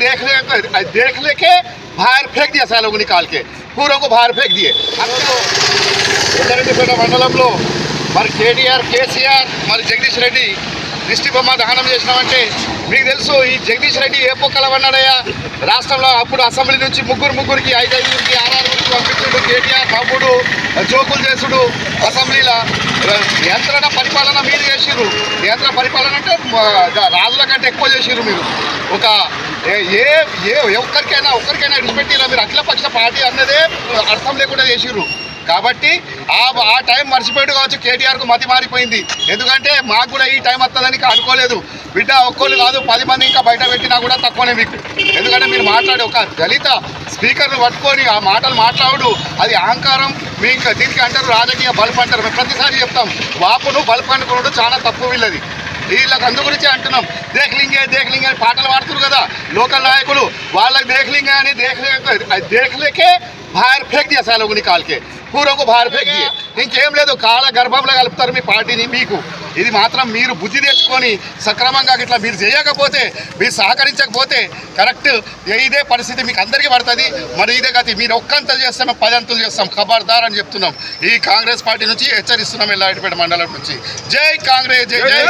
देखने देखने के बाहर फेंक दिया सालों को निकाल के पूरों को बाहर फेंक दिए ఎల్లారెడ్డిపేట మండలంలో మరి కేటీఆర్ కేసీఆర్ మరి జగదీష్ రెడ్డి దిష్టి బొమ్మ దహనం చేసినామంటే మీకు తెలుసు ఈ జగదీష్ రెడ్డి ఏ పొక్కల పన్నాడయ్యా రాష్ట్రంలో అప్పుడు అసెంబ్లీ నుంచి ముగ్గురు ముగ్గురికి ఐదు ఐదుగురికి ఆరుగురికి పంపించుడు కేటీఆర్ తమ్ముడు జోకులు చేసుడు అసెంబ్లీలో నియంత్రణ పరిపాలన మీరు చేసిర్రు నియంత్రణ పరిపాలన అంటే మ, రాజుల కంటే ఎక్కువ చేసిర్రు మీరు ఒక ఏ- ఏ ఏ ఒక్కరికైనా ఒక్కరికైనా విడిచిపెట్టిరా మీరు అఖిలపక్ష పార్టీ అన్నదే అర్థం లేకుండా చేసిర్రు. కాబట్టి ఆ ఆ టైం మర్చిపోయాడు కావచ్చు కేటీఆర్కు మతి మారిపోయింది. ఎందుకంటే మాకు కూడా ఈ టైం వస్తుందని అనుకోలేదు. బిడ్డ ఒక్కళ్ళు కాదు పది మంది ఇంకా బయట పెట్టినా కూడా తక్కువనే మీకు. ఎందుకంటే మీరు మాట్లాడే ఒక దళిత స్పీకర్ను పట్టుకొని ఆ మాటలు మాట్లాడు. అది అహంకారం. మీకు దీనికి అంటారు రాజకీయ బల్బ్ అంటారు. మేము ప్రతిసారి చెప్తాం వాపును బల్బ్ అనుకున్నాడు చాలా తప్పు వీళ్ళది. వీళ్ళకి అందు గురించి అంటున్నాం. దేఖలింగే దేఖలింగే అని పాటలు పాడుతున్నారు కదా. లోకల్ నాయకులు వాళ్ళకి దేఖలింగే అని దేఖలే దేఖలేకే బాహర్ ఫేక్ దియా సాలోగు నికాల్కే పూర్వకు బాహర్ ఫేక్ ఇంకేం లేదు కాళ్ళ గర్భంలో కలుపుతారు మీ పార్టీని మీకు. ఇది మాత్రం మీరు బుద్ధి తెచ్చుకొని సక్రమంగా ఇట్లా మీరు చేయకపోతే మీరు సహకరించకపోతే కరెక్ట్ ఇదే పరిస్థితి మీకు అందరికీ పడుతుంది. మరి ఇదే గతి మీరు ఒక్కంతలు చేస్తే పదంతులు చేస్తాం. ఖబర్దార్ అని చెప్తున్నాం. ఈ కాంగ్రెస్ పార్టీ నుంచి హెచ్చరిస్తున్నాం ఎల్లారెడ్డిపేట మండలం నుంచి. జై కాంగ్రెస్ జై జై